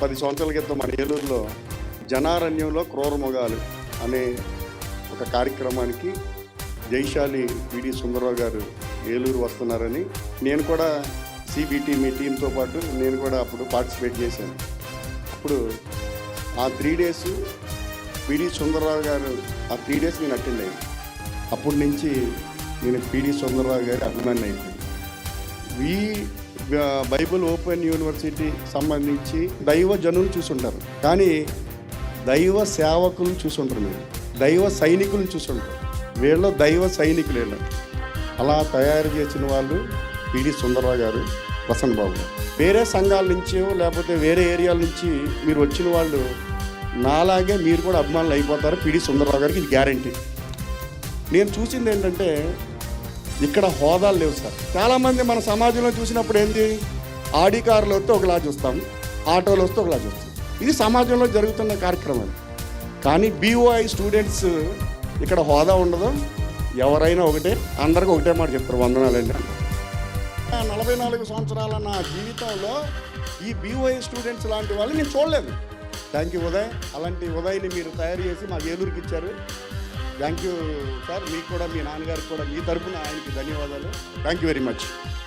పది సంవత్సరాల క్రితం మన ఏలూరులో జనారణ్యంలో క్రూరమొగాలు అనే ఒక కార్యక్రమానికి జైశాలి పిడి సుందరరావు గారు ఏలూరు వస్తున్నారని నేను కూడా సిబిటి మీ టీంతో పాటు నేను కూడా అప్పుడు పార్టిసిపేట్ చేశాను. అప్పుడు ఆ త్రీ డేస్ పిడి సుందరరావు గారు ఆ త్రీ డేస్ నేను అటెండ్ అయ్యాను. అప్పటి నుంచి నేను పిడి సుందరరావు గారి అభిమాని అయిపోయింది వీ బైబిల్ ఓపెన్ యూనివర్సిటీ సంబంధించి దైవ జనులు చూసుంటారు. కానీ దైవ సేవకులను చూసుంటారు మీరు. దైవ సైనికులను చూసుంటారు. వీళ్ళు దైవ సైనికులు వీళ్ళు. అలా తయారు చేసిన వాళ్ళు పిడి సుందరరావు గారు ప్రసన్న బాబు వేరే సంఘాల నుంచో లేకపోతే వేరే ఏరియాల నుంచి మీరు వచ్చిన వాళ్ళు నాలాగే మీరు కూడా అభిమానులు అయిపోతారు. పిడి సుందరరావు గారికి ఇది గ్యారంటీ. నేను చూసింది ఏంటంటే ఇక్కడ హోదాలు లేవు సార్. చాలామంది మన సమాజంలో చూసినప్పుడు ఏంటి ఆడి కార్లు వస్తే ఒకలా చూస్తాం ఆటోలు వస్తే ఒకలా చూస్తాం ఇది సమాజంలో జరుగుతున్న కార్యక్రమం. కానీ బీఓఐ స్టూడెంట్స్ ఇక్కడ హోదా ఉండదు. ఎవరైనా ఒకటే అందరికీ ఒకటే మాట చెప్తారు వందనాలండి నలభై నాలుగు సంవత్సరాల నా జీవితంలో ఈ బీఓఐ స్టూడెంట్స్ లాంటి వాళ్ళు నేను చూడలేదు. Thank you Uday. అలాంటి ఉదయ్ని మీరు తయారు చేసి మా ఏలూరుకి ఇచ్చారు. Thank you sir. మీకు కూడా మీ నాన్నగారికి కూడా మీ తరఫున ఆయనకి ధన్యవాదాలు. Thank you very much